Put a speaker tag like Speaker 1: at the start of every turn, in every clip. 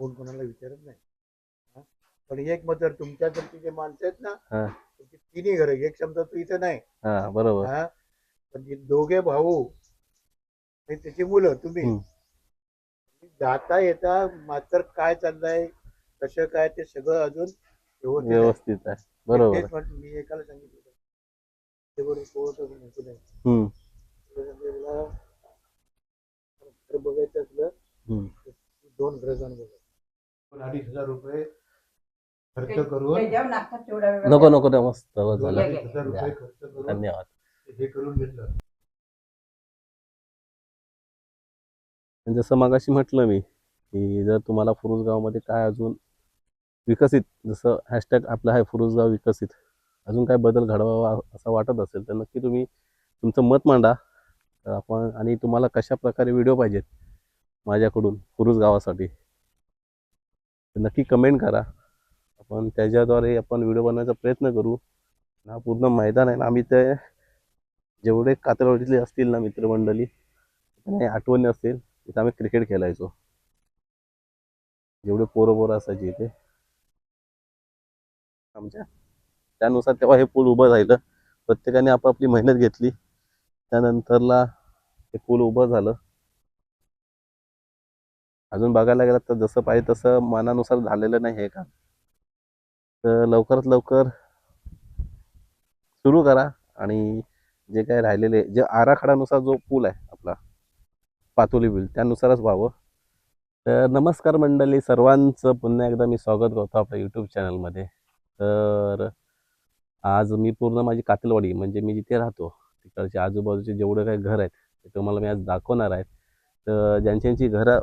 Speaker 1: कोण कोणाला विचारत नाही हा? पण एक मात्र तुमच्याकडची जे माणसं आहेत ना
Speaker 2: हा.
Speaker 1: त्याची तिन्ही घर एक समजा तू इथं नाही
Speaker 2: हा बरोबर
Speaker 1: हा पण जे दोघे भाऊ आणि त्याची मुलं तुम्ही
Speaker 2: हम्म.
Speaker 1: जाता येता मात्र काय चाललंय कसं काय ते सगळं अजून व्यवस्थित आहे.
Speaker 2: व्यवस्थित आहे बरोबर
Speaker 1: तेच म्हटलं, मी एकाला सांगितलं होतं. ते बरोबर पोहोचत नको नाही
Speaker 2: हम्म
Speaker 1: तुला तुला घर बघायचं असलं
Speaker 2: हम्म.
Speaker 1: दोन घर जाऊन बघा दोन अडीच हजार रुपये खर्च करून
Speaker 2: नको नको ते मस्त
Speaker 1: दोन
Speaker 2: झालं.
Speaker 1: अडीच हजार रुपये खर्च करून
Speaker 2: धन्यवाद.
Speaker 1: हे करून घेतलं.
Speaker 2: जसं मागाशी म्हटलं मी की जर तुम्हाला फुरुजगावमध्ये काय अजून विकसित जसं हॅशटॅग आपलं आहे फुरुजगाव विकसित अजून काय बदल घडवावा असं वाटत असेल तर नक्की तुम्ही तुमचं मत मांडा. तर आपण आणि तुम्हाला कशा प्रकारे व्हिडिओ पाहिजेत माझ्याकडून फुरुज गावासाठी तर नक्की कमेंट करा. आपण त्याच्याद्वारे आपण व्हिडिओ बनवायचा प्रयत्न करू. हा पूर्ण मैदान आहे ना आम्ही ते जेवढे कातरवाडीतले असतील ना मित्रमंडळी नाही आठवणी असतील तिथं आम्ही क्रिकेट खेळायचो. जेवढे पोरं पोरं असायचे इथे. आमच्या त्यानुसार तेव्हा हे पूल उभं राहिलं प्रत्येकाने आपापली मेहनत घेतली. त्यानंतरला हे पूल उभं झालं. अजून बघायला गेलं तर जसं पाहिजे तसं मनानुसार झालेलं नाही हे काम. तर लवकरात लवकर सुरू करा आणि जे काय राहिलेले जे आराखड्यानुसार जो पूल आहे आपला पातोली बिल त्यानुसारच व्हावं. तर नमस्कार मंडळी सर्वांचं पुन्हा एकदा मी स्वागत करतो आपल्या यूट्यूब चॅनलमध्ये तर आज मी पूर्ण माझी कातलवाडी म्हणजे मी जिथे राहतो तिकडचे आजूबाजूचे जेवढे काही घर आहेत ते तुम्हाला मी आज दाखवणार आहे. तर ज्यांच्यांची घरं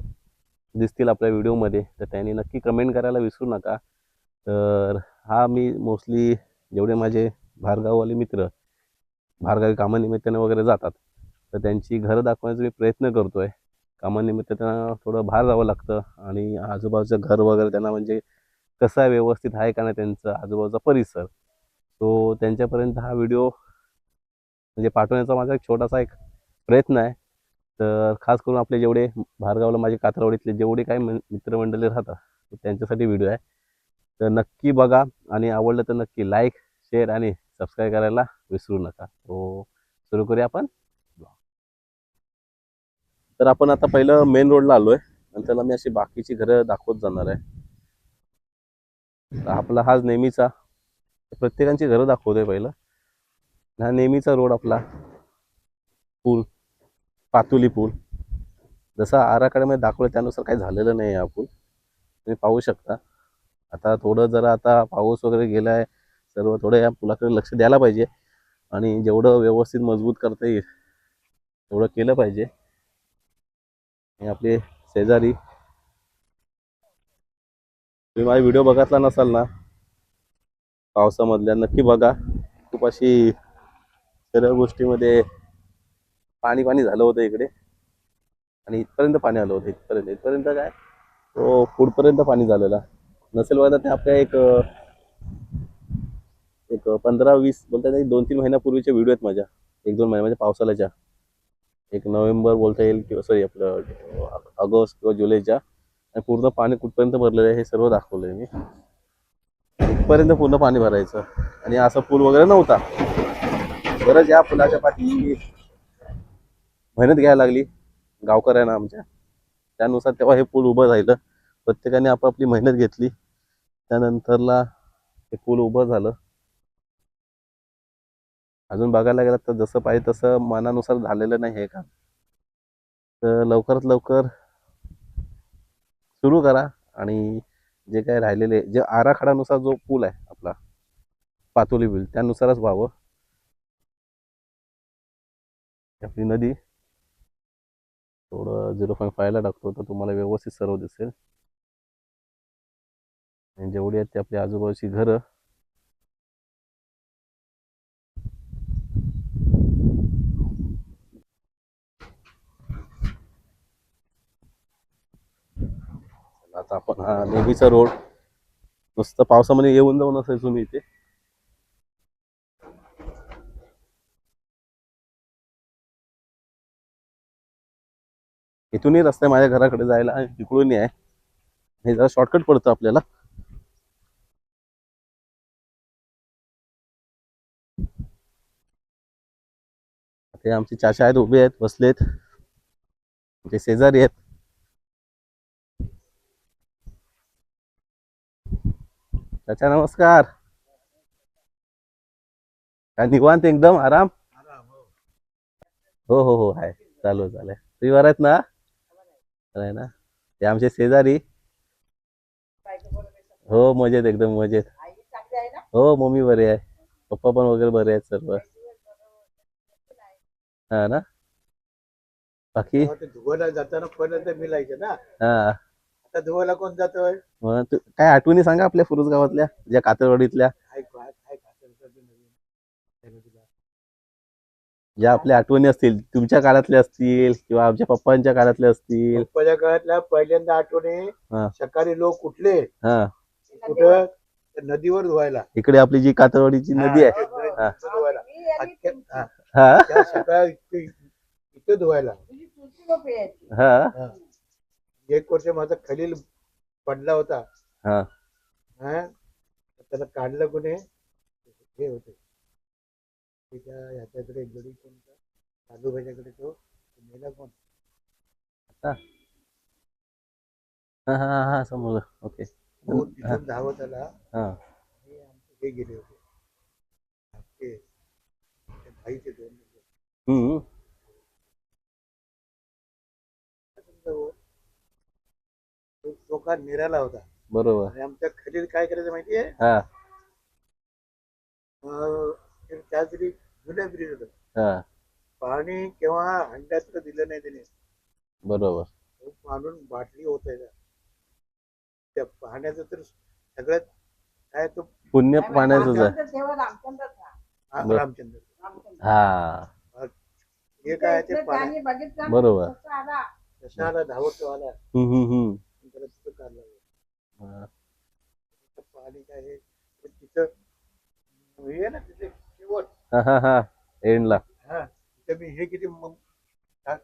Speaker 2: दिसतील आपल्या व्हिडिओमध्ये तर त्यांनी नक्की कमेंट करायला विसरू नका. तर हा मी मोस्टली जेवढे माझे भारगाववाले मित्र भारगावी कामानिमित्ताने वगैरे जातात तर त्यांची घरं दाखवण्याचा मी प्रयत्न करतो आहे कामानिमित्त त्यांना थोडं बाहेर जावं लागतं आणि आजूबाजूचं घर वगैरे त्यांना म्हणजे कसं आहे व्यवस्थित आहे का नाही त्यांचं आजूबाजूचा परिसर. तो त्यांच्यापर्यंत हा व्हिडिओ म्हणजे पाठवण्याचा माझा एक छोटासा एक प्रयत्न आहे. तर खास करून आपले जेवढे भारगावला माझे कातरावडीतले जेवढे काही मित्रमंडळी राहतात त्यांच्यासाठी व्हिडिओ आहे. तर नक्की बघा आणि आवडलं तर नक्की लाईक शेअर आणि सबस्क्राईब करायला विसरू नका. तो सुरू करूया आपण. तर आपण आता पहिलं मेन रोडला आलोय आणि त्याला मी अशी बाकीची घरं दाखवत जाणार आहे. तर आपला हाच नेहमीचा प्रत्येकांची घरं दाखवतोय पहिलं. हा नेहमीचा रोड आपला पूल. पातुली पूल. जसा आराखड्यामध्ये दाखवलं त्यानुसार काही झालेलं नाही हा पूल. तुम्ही पाहू शकता. आता थोडं जरा आता पाऊस वगैरे गेला आहे सर्व थोडं या पुलाकडे लक्ष द्यायला पाहिजे आणि जेवढं व्यवस्थित मजबूत करता येईल तेवढं केलं पाहिजे. आणि आपले शेजारी तुम्ही माझा व्हिडिओ बघितला नसाल ना पावसामधल्या नक्की बघा. खूप अशी सर्व गोष्टीमध्ये पाणी पाणी झालं होतं इकडे. आणि इथपर्यंत पाणी आलं होतं इथपर्यंत. इथपर्यंत काय? तो पुढपर्यंत पाणी झालेला. नसेल बघा ते आपल्या एक एक पंधरा वीस बोलता येईल दोन तीन महिन्यापूर्वीचे व्हिडिओ आहेत माझ्या. एक दोन महिन्या म्हणजे पावसाळ्याच्या. एक नोव्हेंबर बोलता येईल किंवा सॉरी आपलं ऑगस्ट किंवा जुलैच्या. आणि पूर्ण पाणी कुठपर्यंत भरलेलं आहे हे सर्व दाखवलंय मी. इथपर्यंत पूर्ण पाणी भरायचं. आणि असा पूल वगैरे नव्हता. बरंच या पुलाच्या पाठी मेहनत घ्यायला लागली. गावकऱ्यांना आमच्या. त्यानुसार तेव्हा हे पूल उभं राहिलं प्रत्येकाने आपापली मेहनत घेतली. त्यानंतरला हे पूल उभं झालं. अजून बघायला गेलं तर जसं पाहिजे तसं मनानुसार झालेलं नाही हे काम. तर लवकरात लवकर सुरू करा आणि जे काय राहिलेले जे आराखड्यानुसार जो पूल आहे आपला पातोली बिल त्यानुसारच व्हावं. आपली नदी थोडं झिरो पॉईंट फायला टाकतो तर तुम्हाला व्यवस्थित सर्व दिसेल. आणि जेवढी आहेत ते आपली आजूबाजूची घरं. आता आपण हा नेहमीचा रोड नुसतं पावसामध्ये येऊन जाऊन असायचो तुम्ही इथे. इथूनही रस्ता आहे माझ्या घराकडे जायला आणि तिकडूनही आहे. हे जरा शॉर्टकट पडतं आपल्याला. ते आमचे चाचा आहेत उभे आहेत बसलेत. ते शेजारी आहेत. चाचा नमस्कार. काय निवांत एकदम? आराम? हो. हो हो आहे. चालू आहे, चालू. तुम्ही बरं आहेत ना? आहे ना? ते आमचे शेजारी. हो मजेत एकदम मजेत. हो मम्मी बरे आहे. पप्पा पण वगैरे बरे आहेत सर्व. हा ना? बाकी?
Speaker 1: धुवायला जाताना पहिल्यांदा मिलायचे ना?
Speaker 2: हा.
Speaker 1: आता धुवायला कोण जातोय?
Speaker 2: मग तू- काय आठवणी सांगा आपल्या फुरुस गावातल्या ज्या कातरवाडीतल्या
Speaker 1: काय काय काय खातं नवीन त्यानं तुला.
Speaker 2: ज्या आपल्या आठवणी असतील तुमच्या काळातल्या असतील किंवा आमच्या पप्पांच्या काळातल्या असतील.
Speaker 1: पप्पाच्या काळातल्या पहिल्यांदा आठवणी
Speaker 2: हा.
Speaker 1: सकाळी लोक कुठले?
Speaker 2: हा.
Speaker 1: कुठं? तर नदीवर धुवायला.
Speaker 2: इकडे आपली जी कातरवाडीची नदी आहे.
Speaker 1: हा, धुवायला. अख्ख्या- हा,
Speaker 2: हा.
Speaker 1: त्या सकाळ इथे धुवायला.
Speaker 2: हा.
Speaker 1: हा. एक वर्ष माझा खलील पडला होता.
Speaker 2: हा.
Speaker 1: हा. त्याला काढलं कोणी? हे होते. त्याच्या ह्याच्याकडे गडी कोणता? भाईच्याकडे तो मेला कोण?
Speaker 2: हा हा हा समजलं ओके.
Speaker 1: तो तिथून धावत आला.
Speaker 2: हा.
Speaker 1: आणि आमचे हे गेले होते. धाकटे, भाईचे दोन मुलं.
Speaker 2: हम्म.
Speaker 1: समजा हो, तो निराला होता.
Speaker 2: बरोबर.
Speaker 1: आणि आमच्या खलील काय करायचं माहितीये?
Speaker 2: हा.
Speaker 1: अं, ते त्यासाठी जुन्या ब्रिज होत
Speaker 2: हा.
Speaker 1: पाणी केव्हा हंड्यात दिलं नाही त्याने.
Speaker 2: बरोबर.
Speaker 1: आणून बाटली होत त्या पाण्याचं तर सगळ्यात काय तो
Speaker 2: पुण्य आहे
Speaker 1: हा,
Speaker 2: बरं.
Speaker 1: रामचंद्र.
Speaker 2: हा.
Speaker 1: हे काय ते पाणी
Speaker 2: बरोबर.
Speaker 1: जसं आला. धावत तो आला.
Speaker 2: हम्म हम्म हम्म.
Speaker 1: आणि त्याला तिथं काढला
Speaker 2: हा.
Speaker 1: पाणी काय आहे? तिथं हे आहे ना तिथे
Speaker 2: हा हा हा. एंडला
Speaker 1: हा. तिथं मी हे किती म- सा-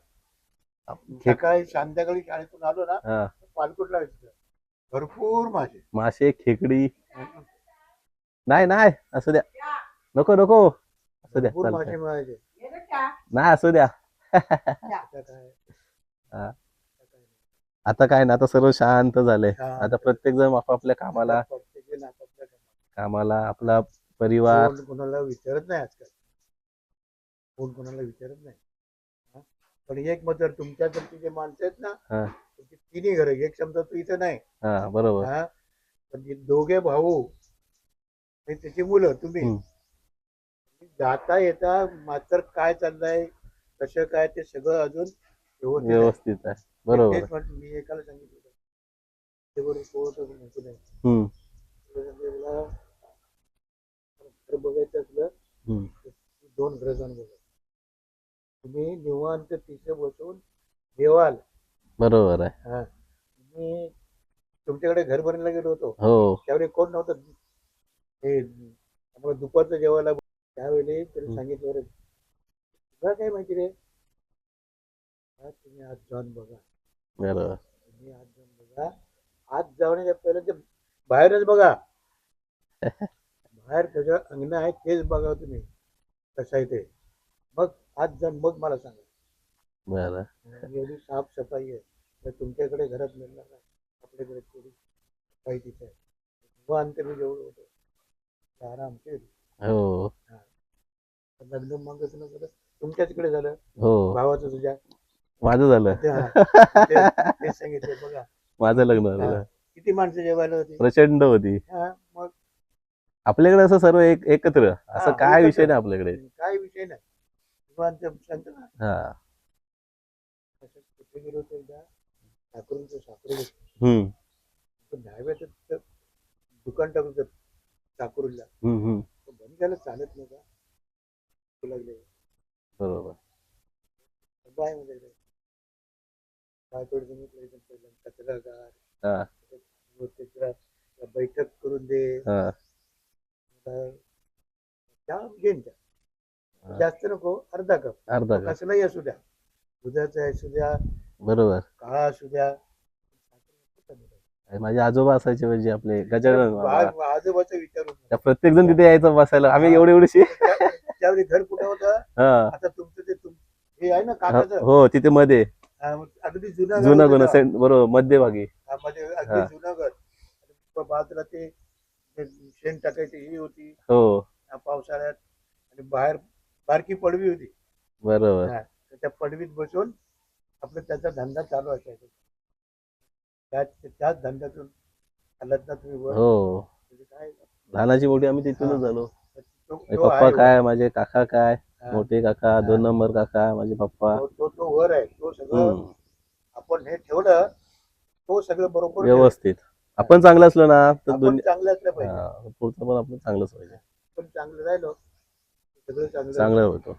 Speaker 1: सकाळी संध्याकाळी शाळेतून आलो ना
Speaker 2: हा.
Speaker 1: पालकोटला भरपूर मासे.
Speaker 2: मासे खेकडी. नाही नाही. असू द्या. नको नको. असू द्या.
Speaker 1: भरपूर मासे
Speaker 2: चालतंय.
Speaker 1: मिळायचे
Speaker 2: नाही असू द्या.
Speaker 1: आता काय?
Speaker 2: हा. आता काय ना आता सर्व शांत झालंय.
Speaker 1: शांत.
Speaker 2: आता प्रत्येक जण आपापल्या कामाला
Speaker 1: आपापल्या.
Speaker 2: कामाला आपला परिवार.
Speaker 1: कोण कोणाला विचारत नाही आजकाल. कोण कोणाला विचारत नाही. हा? पण एक मग जर तुमच्या जर जे माणसं आहेत ना
Speaker 2: हा.
Speaker 1: तुमची तिन्ही घर एक समजा तू इथं नाही.
Speaker 2: हा बरोबर.
Speaker 1: हा? पण दोघे भाऊ आणि त्याची मुलं तुम्ही.
Speaker 2: हम्म.
Speaker 1: जाता येता मात्र काय चाललंय कसं काय ते सगळं अजून व्यवस्थित आहे.
Speaker 2: व्यवस्थित आहे. बरोबर.
Speaker 1: तेच म्हटलं, मी एकाला सांगितलं होतं. ते नाही
Speaker 2: हम्म.
Speaker 1: घर बघायचं असलं दोन जाऊन बघा. तुम्ही निवांत तिथे बसून जेवाल
Speaker 2: बरोबर आहे.
Speaker 1: हा. मी तुमच्याकडे घर बनवायला गेलो होतो.
Speaker 2: हो.
Speaker 1: त्यावेळी कोण नव्हतं? हे आम्हाला दुपारचं जेवायला त्यावेळी त्याने
Speaker 2: हं.
Speaker 1: सांगितलं "अरे, तुला काय माहिती रे? हा, तुम्ही आज जाऊन बघा.
Speaker 2: बरोबर.
Speaker 1: तुम्ही आज जाऊन बघा. आज जाण्याच्या पहिलं ते बाहेरच बघा. बाहेर सगळं अंगण आहे तेच बघा तुम्ही. कसं आहे ते. मग आज जाऊन मग मला सांगा. एवढी साफसफाई आहे. तर तुमच्याकडे घरात मिळणार नाही. आपल्याकडे थोडी सफाई तिथे आहे निवांत मी जेवढं होतं. ते आरामशीर
Speaker 2: हो.
Speaker 1: लग्न मग तुला झालं तुमच्या तिकडे झालं.
Speaker 2: हो.
Speaker 1: भावाचं तुझ्या.
Speaker 2: माझं झालं.
Speaker 1: ते हा, ते- तेच सांगितलं बघा.
Speaker 2: माझं लग्न झालं.
Speaker 1: किती माणसं जेवायला होती?
Speaker 2: प्रचंड होती.
Speaker 1: हा.
Speaker 2: आपल्याकडे असं सर्व एक एकत्र. असं
Speaker 1: हा,
Speaker 2: काय. विषय नाही आपल्याकडे.
Speaker 1: काय विषय नाही. निवांत सांगतो ना
Speaker 2: हा.
Speaker 1: असं कुठे गेलो होतो एकदा
Speaker 2: हम्म.
Speaker 1: दहाव्याचं तिथं दुकान
Speaker 2: हम्म हम्म.
Speaker 1: बंद झालं चालत नाही का ते लागले.
Speaker 2: बरोबर.
Speaker 1: बाय म्हणजे काय? कचरा
Speaker 2: हा.
Speaker 1: त्या बैठक करून दे.
Speaker 2: हा.
Speaker 1: घेऊन जा
Speaker 2: हा.
Speaker 1: जास्त नको अर्धा कप.
Speaker 2: अर्धा का
Speaker 1: कसलाही असू द्या. दुधाचा असू द्या
Speaker 2: बरोबर.
Speaker 1: काळा असू द्या.
Speaker 2: माझे आजोबा असायचे म्हणजे आपले गजानन
Speaker 1: आजोबाचं विचारून
Speaker 2: त्या प्रत्येक जण तिथे यायचं बसायला. आम्ही एवढे एवढेशी.
Speaker 1: त्या- त्यावेळी घर कुठं होतं?
Speaker 2: हा.
Speaker 1: आता तुमचं ते हे आहे ना काकाचं?
Speaker 2: हो तिथे मध्ये.
Speaker 1: हा, अगदी जुनं
Speaker 2: जुना बरोबर मध्यभागी.
Speaker 1: मध्ये. अगदी जुनं घर. आणि बाजूला ते शेण टाकायची ही होती.
Speaker 2: हो.
Speaker 1: पावसाळ्यात. आणि बाहेर बारकी पडवी होती.
Speaker 2: बरोबर.
Speaker 1: हा, तर त्या पडवीत बसून आपलं त्याचा धंदा चालू असायचा. त्याच त्याच धंद्यातून आलात ना तुम्ही वर
Speaker 2: हो.
Speaker 1: म्हणजे काय?
Speaker 2: लहानाची मोठी आम्ही तिथूनच. झालो
Speaker 1: तो-
Speaker 2: माझे
Speaker 1: तो
Speaker 2: पप्पा
Speaker 1: आहे.
Speaker 2: काय माझे काका काय
Speaker 1: हा.
Speaker 2: मोठे काका दोन नंबर काका माझे पप्पा.
Speaker 1: तो तो- तो वर आहे. तो सगळं
Speaker 2: हम्म.
Speaker 1: आपण हे ठेवलं तो सगळं बरोबर
Speaker 2: व्यवस्थित. आपण चांगलं असलो ना तर
Speaker 1: आपण
Speaker 2: दुनिया
Speaker 1: चांगलं असलं पाहिजे.
Speaker 2: हा, पुढचं पण आपलं चांगलंच पाहिजे.
Speaker 1: आपण चांगलं राहिलो सगळं चांगलं
Speaker 2: चांगलं होतो.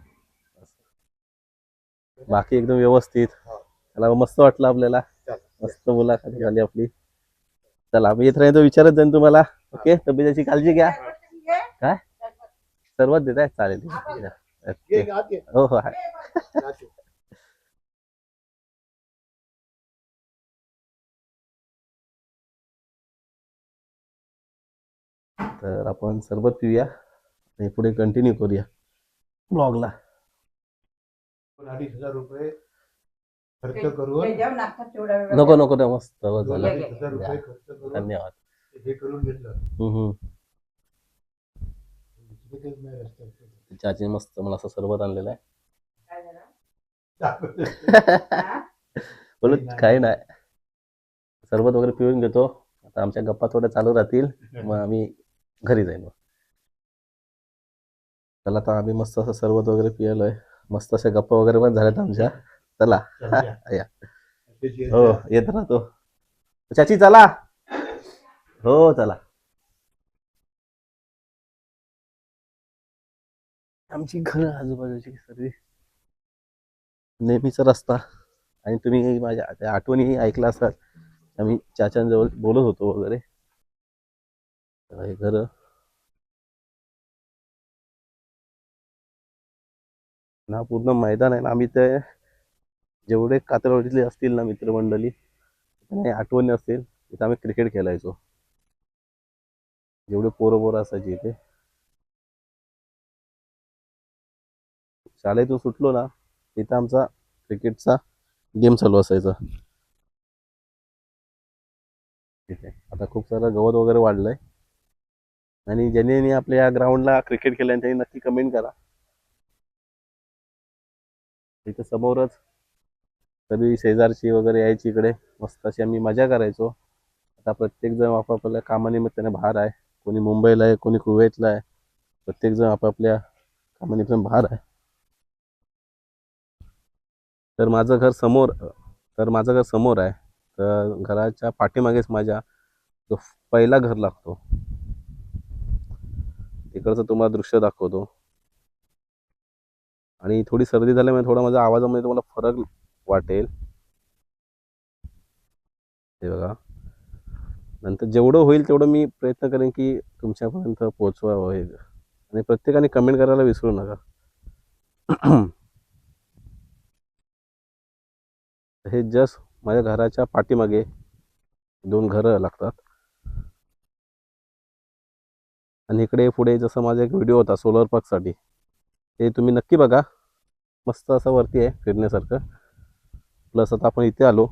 Speaker 2: बाकी एकदम व्यवस्थित.
Speaker 1: हो.
Speaker 2: त्याला मस्त वाटलं आपल्याला.
Speaker 1: चला.
Speaker 2: मस्त मुलाखत झाली आपली. चला आम्ही येत राहिलो विचारत जाईन तुम्हाला. ओके? तब्येतीची काळजी घ्या. काय? सर्वात देत आहे चालेल. ठीक आहे.
Speaker 1: आत
Speaker 2: हो हो आहे.
Speaker 1: आत.
Speaker 2: तर आपण सरबत पिऊया आणि पुढे कंटिन्यू करूया. ब्लॉगला
Speaker 1: अडीच हजार रुपये खर्च करून
Speaker 2: नको नको ना मस्त
Speaker 1: दोन
Speaker 2: झालं.
Speaker 1: अडीच हजार रुपये खर्च करून
Speaker 2: धन्यवाद.
Speaker 1: हे करून घेतलं.
Speaker 2: हम्म, हम्म.
Speaker 1: दुसरं काहीच नाही रस्त्यात.
Speaker 2: चाची मस्त मला असं सरबत आणलेलं आहे. बोलत काही नाही. सरबत वगैरे पिऊन घेतो. आता आमच्या गप्पा थोड्या चालू राहतील. मग आम्ही घरी जाईन मग. चला आता आम्ही मस्त असं सरबत वगैरे पियालोय. मस्त अशा गप्पा वगैरे पण झाल्यात आमच्या. चला.
Speaker 1: या.
Speaker 2: हो येत राहतो. चाची चला. हो चला. आमची घर आजूबाजूची सर्व नेहमीचा रस्ता. आणि तुम्ही माझ्या त्या आठवणी ऐकला असाल. आम्ही चाचांजवळ बोलत होतो वगैरे. हे घर. ना पूर्ण मैदान आहे ना आम्ही ते जेवढे कात्रवाडीतले असतील ना मित्रमंडळी त्यांना आठवणी असतील तिथं आम्ही क्रिकेट खेळायचो. जेवढे पोरं पोरं असायचे इथे. शाळेतून सुटलो ना तिथं आमचा क्रिकेटचा गेम चालू असायचा. तिथे आता खूप सारं गवत वगैरे वाढलंय. आणि ज्यांनी आपल्या या ग्राउंडला क्रिकेट केलं त्यांनी नक्की कमेंट करा. इथे समोरच सगळी शेजारची वगैरे यायची इकडे. मस्त अशी आम्ही मजा करायचो. आता प्रत्येक जण आपापल्या कामानिमित्ताने बाहेर आहे. कोणी मुंबईला आहे कोणी कुवेतला आहे. प्रत्येक जण आपापल्या कामानिमित्ताने बाहेर आहे. तर माझं घर समोर तर माझं घर समोर आहे. तर घराच्या पाठीमागेच माझ्या जो पहिला घर लागतो. इकडचं तुम्हाला दृश्य दाखवतो. आणि थोडी सर्दी झाल्यामुळे थोडा माझ्या आवाजामध्ये तुम्हाला फरक वाटेल. हे बघा. नंतर जेवढं होईल तेवढं मी प्रयत्न करेन की तुमच्यापर्यंत पोहोचवावं हे. आणि प्रत्येकाने कमेंट करायला विसरू नका. हे जस्ट माझ्या घराच्या पाठीमागे दोन घरं लागतात. आणि इकडे पुढे जसं माझा एक व्हिडिओ होता सोलर पार्कसाठी ते तुम्ही नक्की बघा. मस्त असं वरती आहे फिरण्यासारखं. प्लस आता आपण इथे आलो.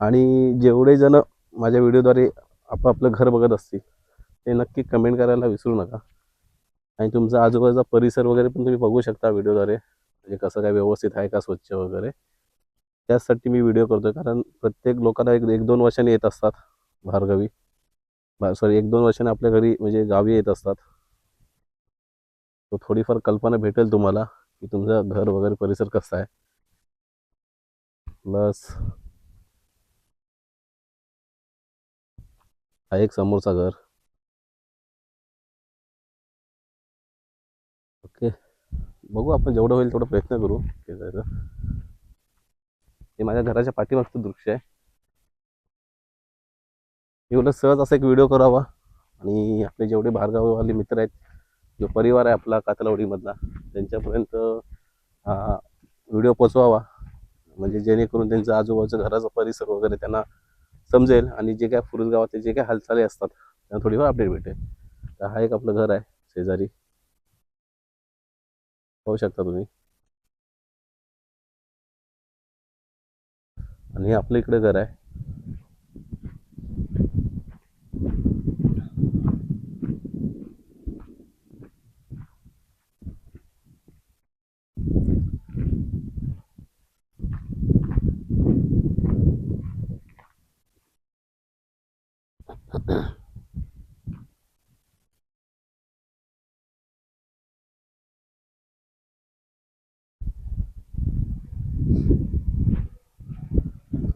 Speaker 2: आणि जेवढे जण माझ्या व्हिडिओद्वारे आपापलं घर बघत असतील ते नक्की कमेंट करायला विसरू नका. आणि तुमचा आजूबाजूचा परिसर वगैरे पण तुम्ही बघू शकता व्हिडिओद्वारे म्हणजे कसं काय व्यवस्थित आहे का स्वच्छ वगैरे. त्यासाठी मी व्हिडिओ करतो कारण प्रत्येक लोकांना एक एक दोन वर्षाने येत असतात बाहेरगावी सॉरी एक दोन वर्षाने आपल्या घरी म्हणजे गावी येत असतात. तो थोडीफार कल्पना भेटेल तुम्हाला की तुमचं घर वगैरे परिसर कसा आहे. प्लस हा एक समोरचा घर. ओके. बघू आपण जेवढं होईल तेवढा प्रयत्न करू. जायचं. हे माझ्या घराच्या पाठीमागचं दृश्य आहे. एवढं सहज असा एक व्हिडिओ करावा. आणि आपले जेवढे बाहेरगाववाले मित्र आहेत जो परिवार आहे आपला कातलावडीमधला त्यांच्यापर्यंत हा व्हिडिओ पोचवावा. म्हणजे जेणेकरून त्यांचं आजूबाजूचा घराचा परिसर वगैरे त्यांना समजेल आणि जे काय फुरुज गावातले जे काय हालचाली असतात त्यांना थोडीफार अपडेट भेटेल. तर हा एक आपलं घर आहे शेजारी. पाहू शकता तुम्ही. आणि हे आपल्या इकडे घर आहे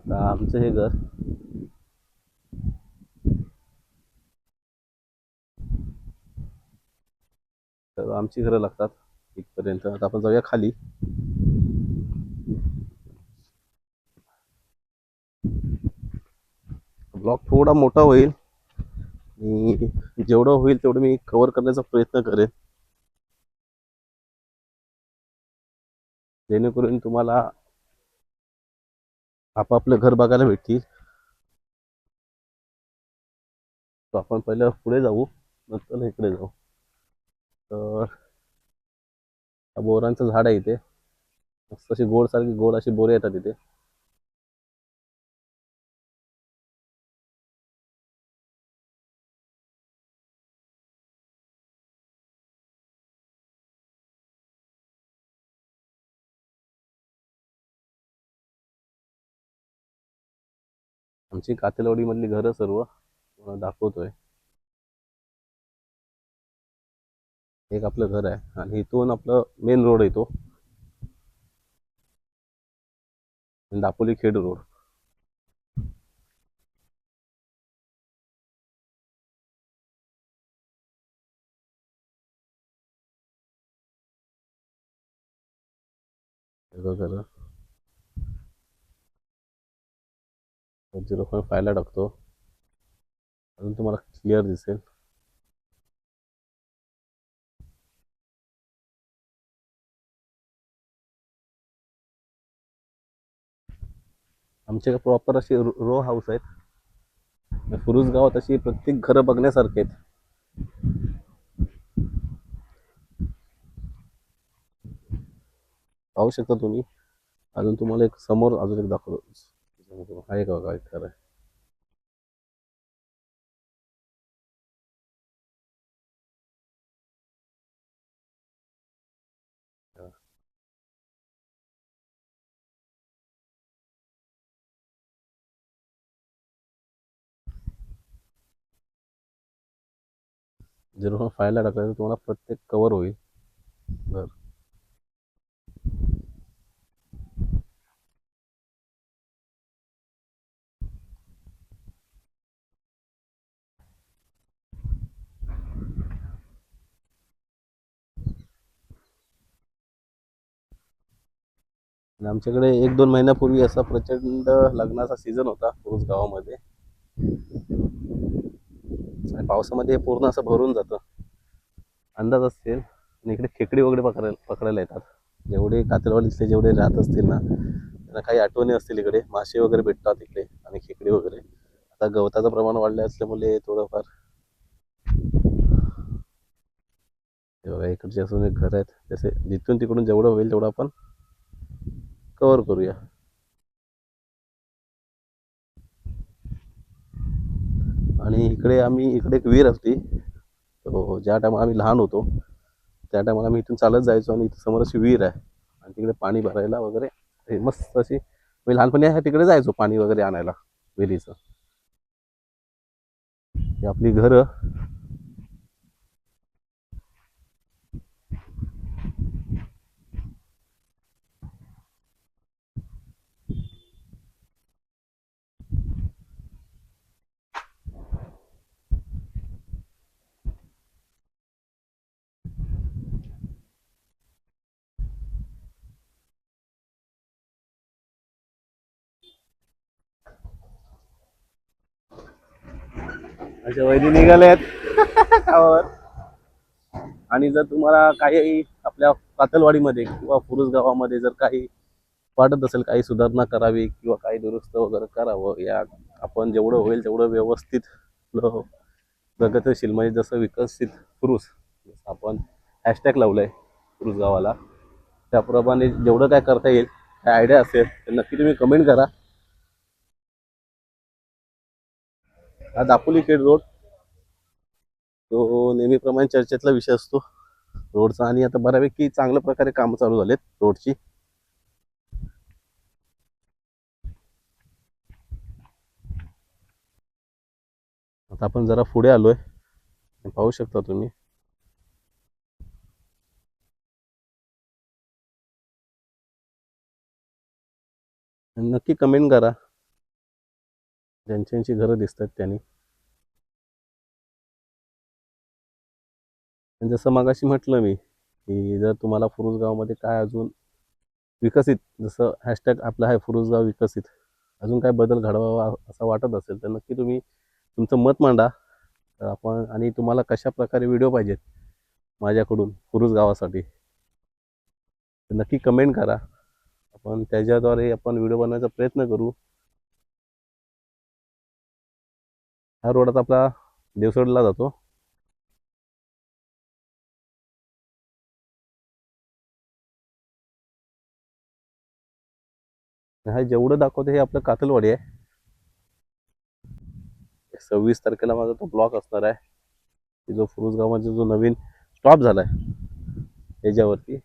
Speaker 2: तर आमचं हे घर. तर आमची घरं लागतात इथपर्यंत. आता आपण जाऊया खाली. ब्लॉग थोडा मोठा होईल. आणि जेवढं होईल तेवढं मी कव्हर करण्याचा प्रयत्न करेन. जेणेकरून तुम्हाला आपापलं घर बघायला भेटतील. तर आपण पहिलं पुढे जाऊ नंतर इकडे जाऊ. तर बोरांचं झाड आहे इथे. मस्त अशी गोड सारखी गोड अशी बोरे येतात इथे. आमची कातलवाडीमधली घरं सर्व दाखवतोय. एक आपलं घर आहे आणि इथून आपलं मेन रोड येतो दापोली खेड रोड घर झिरो पॉईंट फायला टाकतो. अजून तुम्हाला क्लिअर दिसेल. आमचे प्रॉपर असे रो रो हाऊस आहेत. फुरुज गावात अशी प्रत्येक घरं बघण्यासारखे आहेत. पाहू शकता तुम्ही. अजून तुम्हाला एक समोर अजून एक दाखवतो. आहे का बघा एक खरं आहे झिरो फायला टाकलं तर तुम्हाला प्रत्येक कवर होईल घर आणि आमच्याकडे एक दोन महिन्यापूर्वी असा प्रचंड लग्नाचा सीझन होता पुरुष गावामध्ये. आणि पावसामध्ये हे पूर्ण असं भरून जातं. अंदाज असेल आणि इकडे खेकडी वगैरे पकडायला पकडायला येतात. जेवढे कातरवाडीतले जेवढे राहत असतील ना त्यांना काही आठवणी असतील इकडे. मासे वगैरे भेटतात इकडे आणि खेकडी वगैरे. आता गवताचं प्रमाण वाढलं असल्यामुळे थोडंफार. इकडचे असून एक घर आहेत. जसे जिथून तिकडून जेवढं होईल तेवढं आपण कवर करूया. आणि इकडे आम्ही इकडे एक विहीर असती. तो ज्या टायमाला आम्ही लहान होतो त्या टायमाला आम्ही इथून चालत जायचो आणि इथं समोर अशी विहीर आहे. आणि तिकडे पाणी भरायला वगैरे हे मस्त अशी मी लहानपणी आहे तिकडे जायचो पाणी वगैरे आणायला विहिरीचं. आपली घरं अशा वैदी निघाल्यात. आणि जर तुम्हाला काही आपल्या कातलवाडीमध्ये किंवा फुरुस गावामध्ये जर काही वाटत असेल काही सुधारणा करावी किंवा काही दुरुस्त वगैरे करावं या आपण जेवढं होईल तेवढं व्यवस्थित आपलं प्रगतशील म्हणजे जसं विकसित पुरुष जसं आपण हॅशटॅग लावलं आहे पुरुष गावाला त्याप्रमाणे जेवढं काय करता येईल काय आयडिया असेल तर नक्की तुम्ही कमेंट करा. हा दापोली खेड रोड. तो नेहमीप्रमाणे चर्चेतला विषय असतो. रोडचा आणि आता बऱ्यापैकी चांगल्या प्रकारे कामं चालू झालेत रोडची. आता आपण जरा पुढे आलोय. पाहू शकता तुम्ही. नक्की कमेंट करा. ज्यांची घरं दिसतात त्यांनी. जसं मागाशी म्हटलं मी की जर तुम्हाला फुरुजगावमध्ये काय अजून विकसित जसं हॅशटॅग आपलं आहे फुरुजगाव विकसित अजून काय बदल घडवावा असं वाटत असेल तर नक्की तुम्ही तुमचं मत मांडा. तर आपण आणि तुम्हाला कशा प्रकारे व्हिडिओ पाहिजेत माझ्याकडून फुरुजगावासाठी तर नक्की कमेंट करा. आपण त्याच्याद्वारे आपण व्हिडिओ बनवायचा प्रयत्न करू. हा रोड आता आपला देवसरला जातो. हा जेवढं दाखवते हे आपलं कातलवाडी आहे. सव्वीस तारखेला माझा तो ब्लॉक असणार आहे. की जो फुरुस जो नवीन स्टॉप झालाय याच्यावरती.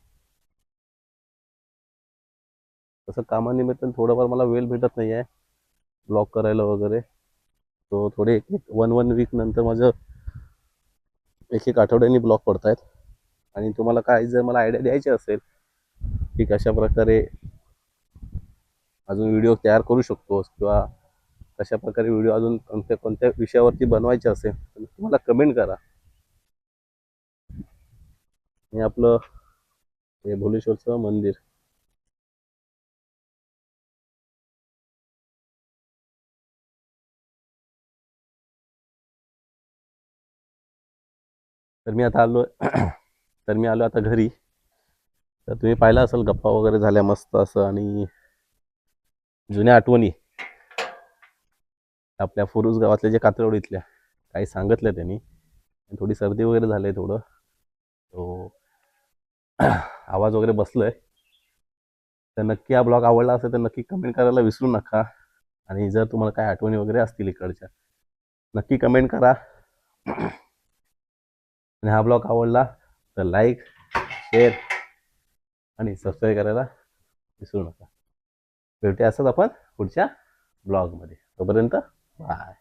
Speaker 2: तसं कामानिमित्त थोडंफार मला वेळ भेटत नाही आहे ब्लॉक करायला वगैरे. तो थोडे एक वन वन वीक नंतर माझं एक एक आठवड्यानी ब्लॉक पडतायत. आणि तुम्हाला काय जर मला आयडिया द्यायची असेल की कशा प्रकारे अजून व्हिडिओ तयार करू शकतोस किंवा कशा प्रकारे व्हिडिओ अजून कोणत्या कोणत्या विषयावरती बनवायचे असेल तर तुम्हाला कमेंट करा. हे आपलं हे भोलेश्वरचं मंदिर. तर मी आता आलो तर मी आलो आता घरी. तर तुम्ही पाहिलं असेल गप्पा वगैरे झाल्या मस्त असं आणि जुन्या आठवणी. आपल्या फुरुज गावातल्या जे कातरवडीतल्या काही सांगितलं त्यांनी. थोडी सर्दी वगैरे झाली आहे थोडं. तो आवाज वगैरे बसलोय. तर नक्की हा ब्लॉग आवडला असेल तर नक्की कमेंट करायला विसरू नका. आणि जर तुम्हाला काय आठवणी वगैरे असतील इकडच्या नक्की कमेंट करा. आणि हा ब्लॉग आवडला तर लाईक शेअर आणि सबस्क्राईब करायला विसरू नका. भेटूया असंच आपण पुढच्या ब्लॉगमध्ये. तोपर्यंत बाय.